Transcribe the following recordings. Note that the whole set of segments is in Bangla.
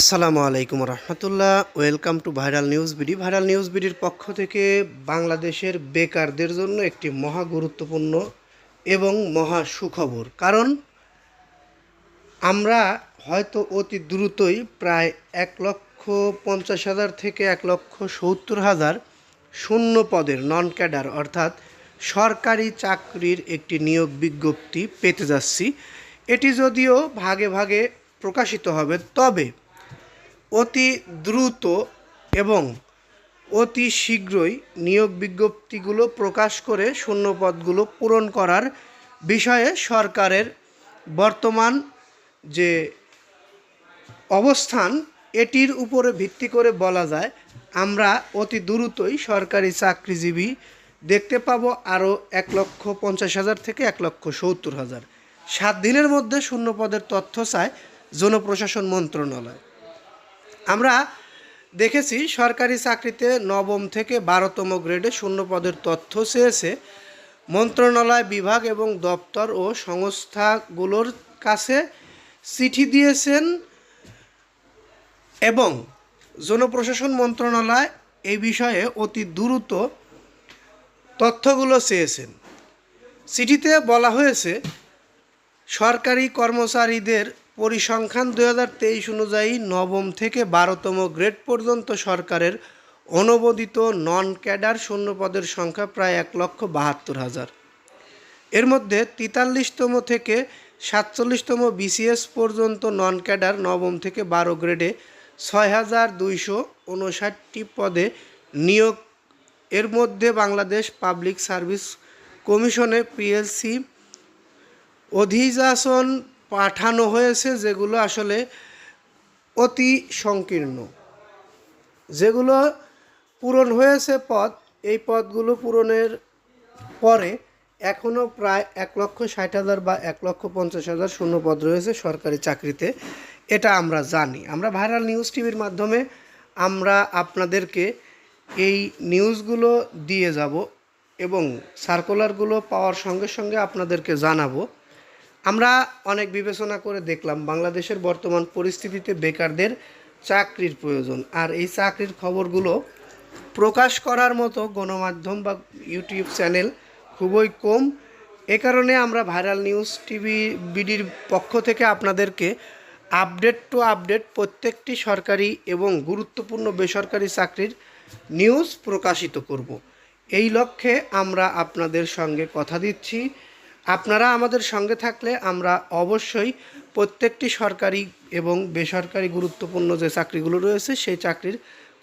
আসসালামু আলাইকুম রহমতুল্লাহ। Welcome to viral news BD viral news বিডির পক্ষ থেকে বাংলাদেশের বেকারদের জন্য একটি মহা গুরুত্বপূর্ণ এবং মহা সুখবর। কারণ আমরা হয়তো অতি দ্রুতই প্রায় এক লক্ষ পঞ্চাশ হাজার থেকে এক লক্ষ সত্তর হাজার শূন্য পদের নন ক্যাডার অর্থাৎ সরকারি চাকরির একটি নিয়োগ বিজ্ঞপ্তি পেতে যাচ্ছি। এটি যদিও ভাগে ভাগে প্রকাশিত হবে, তবে অতি দ্রুত এবং অতি শীঘ্রই নিয়োগ বিজ্ঞপ্তিগুলো প্রকাশ করে শূন্যপদগুলো পূরণ করার বিষয়ে সরকারের বর্তমান যে অবস্থান, এটির উপরে ভিত্তি করে বলা যায়, আমরা অতি দ্রুতই সরকারি চাকরিজীবী দেখতে পাবো আরও এক লক্ষ পঞ্চাশ হাজার থেকে এক লক্ষ সত্তর হাজার। সাত দিনের মধ্যে শূন্যপদের তথ্য চায় জনপ্রশাসন মন্ত্রণালয়। আমরা দেখেছি সরকারি চাকরিতে নবম থেকে বারোতম গ্রেডে শূন্য পদের তথ্য চেয়েছে মন্ত্রণালয় বিভাগ এবং দপ্তর ও সংস্থাগুলোর কাছে চিঠি দিয়েছেন এবং জনপ্রশাসন মন্ত্রণালয় এই বিষয়ে অতি দ্রুত তথ্যগুলো চেয়েছেন। চিঠিতে বলা হয়েছে সরকারি কর্মচারীদের পরিসংখ্যান দুই হাজার তেইশ অনুযায়ী নবম থেকে বারোতম গ্রেড পর্যন্ত সরকারের অনুমোদিত নন ক্যাডার শূন্যপদের সংখ্যা প্রায় এক লক্ষ বাহাত্তর হাজার। এর মধ্যে তেতাল্লিশতম থেকে সাতচল্লিশতম বিসিএস পর্যন্ত নন ক্যাডার নবম থেকে বারো গ্রেডে ছয় হাজার দুইশো উনষাটটি পদে নিয়োগ। এর মধ্যে বাংলাদেশ পাবলিক সার্ভিস কমিশনে পিএলসি অধিযাচন পাঠানো হয়েছে যেগুলো আসলে অতি সংকীর্ণ। যেগুলো পূরণ হয়েছে পদ এই পদগুলো পূরণের পরে এখনও প্রায় এক লক্ষ ষাট হাজার বা এক লক্ষ পঞ্চাশ হাজার শূন্য পদ রয়েছে সরকারি চাকরিতে। এটা আমরা জানি। আমরা ভাইরাল নিউজ টিভির মাধ্যমে আমরা আপনাদেরকে এই নিউজগুলো দিয়ে যাব এবং সার্কুলারগুলো পাওয়ার সঙ্গে সঙ্গে আপনাদেরকে জানাব। আমরা অনেক বিবেচনা করে দেখলাম বাংলাদেশের বর্তমান পরিস্থিতিতে বেকারদের চাকরির প্রয়োজন। আর এই চাকরির খবরগুলো প্রকাশ করার মতো গণমাধ্যম বা ইউটিউব চ্যানেল খুবই কম। এ কারণে আমরা ভাইরাল নিউজ টিভি বিডির পক্ষ থেকে আপনাদেরকে আপডেট টু আপডেট প্রত্যেকটি সরকারি এবং গুরুত্বপূর্ণ বেসরকারি চাকরির নিউজ প্রকাশিত করব। এই লক্ষ্যে আমরা আপনাদের সঙ্গে কথা দিচ্ছি। আপনারা আমাদের সঙ্গে থাকলে আমরা অবশ্যই প্রত্যেকটি সরকারি এবং বেসরকারি গুরুত্বপূর্ণ যে চাকরিগুলো রয়েছে, সেই চাকরির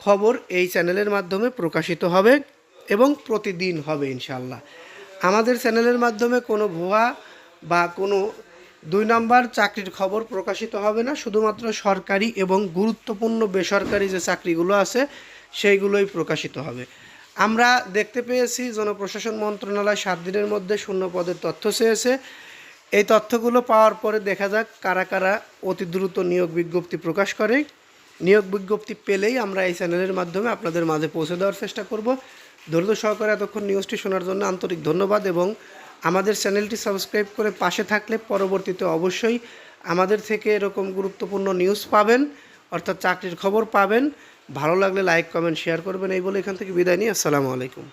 খবর এই চ্যানেলের মাধ্যমে প্রকাশিত হবে এবং প্রতিদিন হবে ইনশাল্লাহ আমাদের চ্যানেলের মাধ্যমে কোনো ভুয়া বা কোনো দুই নম্বর চাকরির খবর প্রকাশিত হবে না, শুধুমাত্র সরকারি এবং গুরুত্বপূর্ণ বেসরকারি যে চাকরিগুলো আছে, সেইগুলোই প্রকাশিত হবে। আমরা দেখতে পেয়েছি, জনপ্রশাসন মন্ত্রণালয় সাত দিনের মধ্যে শূন্য পদের তথ্য চেয়েছে। এই তথ্যগুলো পাওয়ার পরে দেখা যাক কারা কারা অতি দ্রুত নিয়োগ বিজ্ঞপ্তি প্রকাশ করে। নিয়োগ বিজ্ঞপ্তি পেলেই আমরা এই চ্যানেলের মাধ্যমে আপনাদের মাঝে পৌঁছে দেওয়ার চেষ্টা করব। ধৈর্য সহকারে এতক্ষণ নিউজটি শোনার জন্য আন্তরিক ধন্যবাদ এবং আমাদের চ্যানেলটি সাবস্ক্রাইব করে পাশে থাকলে পরবর্তীতে অবশ্যই আমাদের থেকে এরকম গুরুত্বপূর্ণ নিউজ পাবেন, অর্থাৎ চাকরির খবর পাবেন। ভালো লাগলে লাইক কমেন্ট শেয়ার করবেন। এই বলে এখান থেকে বিদায় নিই। আসসালামু আলাইকুম।